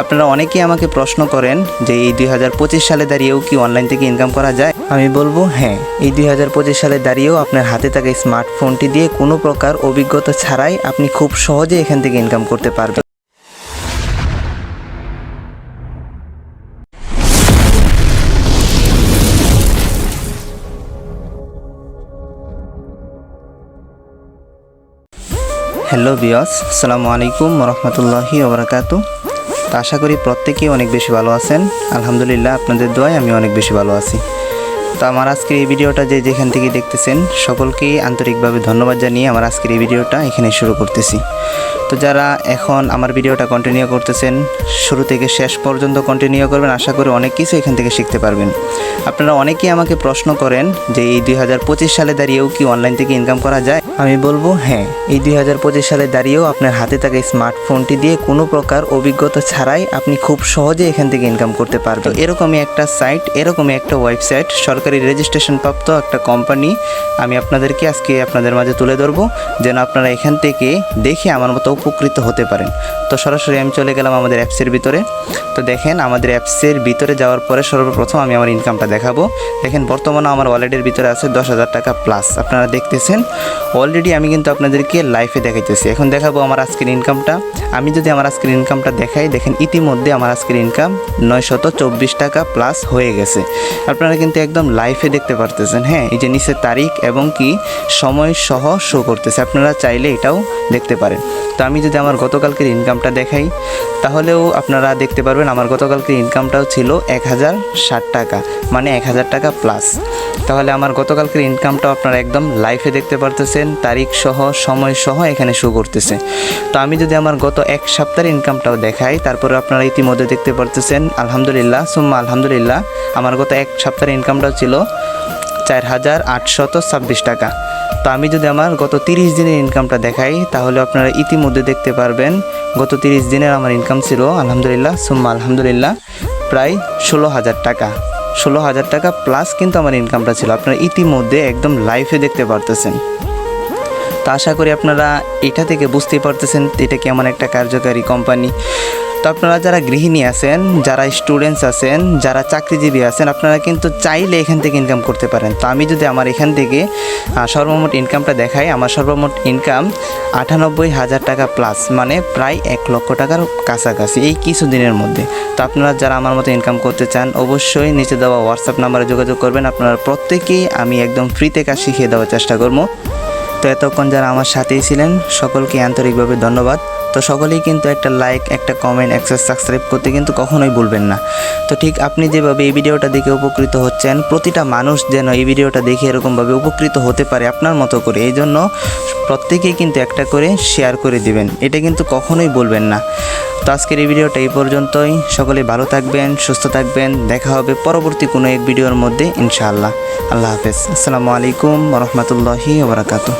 আপনারা অনেকেই আমাকে প্রশ্ন করেন যে এই দুই হাজার পঁচিশ সালে দাঁড়িয়েও কি অনলাইন থেকে ইনকাম করা যায়? আমি বলব হ্যাঁ এই দুই হাজার পঁচিশ সালে দাঁড়িয়েও আপনার হাতে থাকা স্মার্টফোনটি দিয়ে কোনো প্রকার অভিজ্ঞতা ছাড়াই আপনি খুব সহজে এখান থেকে ইনকাম করতে পারবেন। হ্যালো বিয়স আসসালামু আলাইকুম রহমতুল্লাহি ওবরাকাতু তো আশা করি প্রত্যেকেই অনেক বেশি ভালো আছেন। আলহামদুলিল্লাহ, আপনাদের দোয়ায় আমি অনেক বেশি ভালো আছি। তো আমার আজকের এই ভিডিওটা যে যেখান থেকে দেখতেছেন সকলকেই আন্তরিকভাবে ধন্যবাদ জানিয়ে আমার আজকের এই ভিডিওটা এখানে শুরু করতেছি। তো যারা এখন আমার ভিডিওটা কন্টিনিউ করতেছেন, শুরু থেকে শেষ পর্যন্ত কন্টিনিউ করবেন, আশা করি অনেক কিছু এখান থেকে শিখতে পারবেন। আপনারা অনেকেই আমাকে প্রশ্ন করেন যে এই দুই হাজার পঁচিশ সালে দাঁড়িয়েও কি অনলাইন থেকে ইনকাম করা যায়? আমি বলব হ্যাঁ এই দুই হাজার পঁচিশ সালে দাঁড়িয়েও আপনার হাতে থাকা স্মার্টফোনটি দিয়ে কোনো প্রকার অভিজ্ঞতা ছাড়াই আপনি খুব সহজে এখান থেকে ইনকাম করতে পারবেন। এরকমই একটা সাইট এরকমই একটা ওয়েবসাইট সরকারি রেজিস্ট্রেশন প্রাপ্ত একটা কোম্পানি আমি আপনাদেরকে আজকে আপনাদের মাঝে তুলে ধরবো, যেন আপনারা এখান থেকে দেখে আমার মতো উপকৃত হতে পারেন। তো সরাসরি আমি চলে গেলাম আমাদের অ্যাপসের ভিতরে। তো দেখেন, আমাদের অ্যাপসের ভিতরে যাওয়ার পরে সর্বপ্রথম আমি আমার ইনকামটা দেখাবো। দেখেন, বর্তমানে আমার ওয়ালেটের ভিতরে আছে দশ হাজার টাকা প্লাস আপনারা দেখতেছেন অলরেডি আমি কিন্তু আপনাদেরকে লাইফে দেখাইতেছি। এখন দেখাবো আমার আজকের ইনকামটা আমি যদি আমার আজকের ইনকামটা দেখাই, দেখেন ইতিমধ্যে আমার আজকের ইনকাম নয়শত চব্বিশ টাকা প্লাস হয়ে গেছে। আপনারা কিন্তু একদম লাইফে দেখতে পারতেছেন হ্যাঁ? এই যে নিচে তারিখ এবং কি সময় সহ শো করতেছে। আপনারা চাইলে এটাও দেখতে পারেন। তো আমি যদি আমার গতকালকের ইনকামটা দেখাই, তাহলেও আপনারা দেখতে পারবেন আমার গতকালকের ইনকামটাও ছিল এক হাজার ষাট টাকা মানে এক হাজার টাকা প্লাস তাহলে আমার গতকালকের ইনকামটাও আপনারা একদম লাইফে দেখতে পারতেছেন। তারিখ সহ সময় সহ এখানে শো করতেছে। তো আমি যদি আমার গত এক সপ্তাহের ইনকামটাও দেখাই, তারপরে আপনারা ইতিমধ্যে দেখতে পারতেছেন, আলহামদুলিল্লাহ, সুম্মা আলহামদুলিল্লাহ, আমার গত এক সপ্তাহের ইনকামটাও ছিল চার হাজার আটশত ছাব্বিশ টাকা। তো আমি যদি আমার গত তিরিশ দিনের ইনকামটা দেখাই, তাহলে আপনারা ইতিমধ্যে দেখতে পারবেন, গত তিরিশ দিনের আমার ইনকাম ছিল, আলহামদুলিল্লাহ, সুম্মা আলহামদুলিল্লাহ, প্রায় ষোলো হাজার টাকা। ষোলো হাজার টাকা প্লাস কিন্তু আমার ইনকামটা ছিল। আপনারা ইতিমধ্যে একদম লাইফে দেখতে পারতেছেন। তো আশা করি আপনারা এটা থেকে বুঝতেই পারতেছেন এটা কেমন একটা কার্যকারী কোম্পানি তো আপনারা যারা গৃহিণী আছেন, যারা স্টুডেন্টস আছেন, যারা চাকরিজীবী আছেন, আপনারা কিন্তু চাইলে এখান থেকে ইনকাম করতে পারেন। তো আমি যদি আমার এখান থেকে সর্বমোট ইনকামটা দেখাই, আমার সর্বমোট ইনকাম আটানব্বই হাজার টাকা প্লাস মানে প্রায় এক লক্ষ টাকার কাছাকাছি এই কিছু দিনের মধ্যে। তো আপনারা যারা আমার মতো ইনকাম করতে চান, অবশ্যই নিচে দেওয়া হোয়াটসঅ্যাপ নাম্বারে যোগাযোগ করবেন। আপনারা প্রত্যেকেই আমি একদম ফ্রিতে কাজ শিখিয়ে দেওয়ার চেষ্টা করব। তো এতক্ষণ যারা আমার সাথেই ছিলেন, সকলকে আন্তরিকভাবে ধন্যবাদ। তো সকলেই কিন্তু একটা লাইক একটা কমেন্ট একটা সাবস্ক্রাইব করতে কিন্তু কখনোই ভুলবেন না। তো ঠিক আপনি যেভাবে এই ভিডিওটা দেখে উপকৃত হচ্ছেন, প্রতিটা মানুষ যেন এই ভিডিওটা দেখে এরকমভাবে উপকৃত হতে পারে আপনার মতো করে। এই জন্য প্রত্যেকেই কিন্তু একটা করে শেয়ার করে দিবেন। এটা কিন্তু কখনোই বলবেন না। তো আজকের এই ভিডিওটা এই পর্যন্তই। সকলে ভালো থাকবেন, সুস্থ থাকবেন। দেখা হবে পরবর্তী কোনো এক ভিডিওর মধ্যে, ইনশাআল্লাহ। আল্লাহ হাফেজ। আসসালামু আলাইকুম রহমতুল্লাহি ওবরাকাতু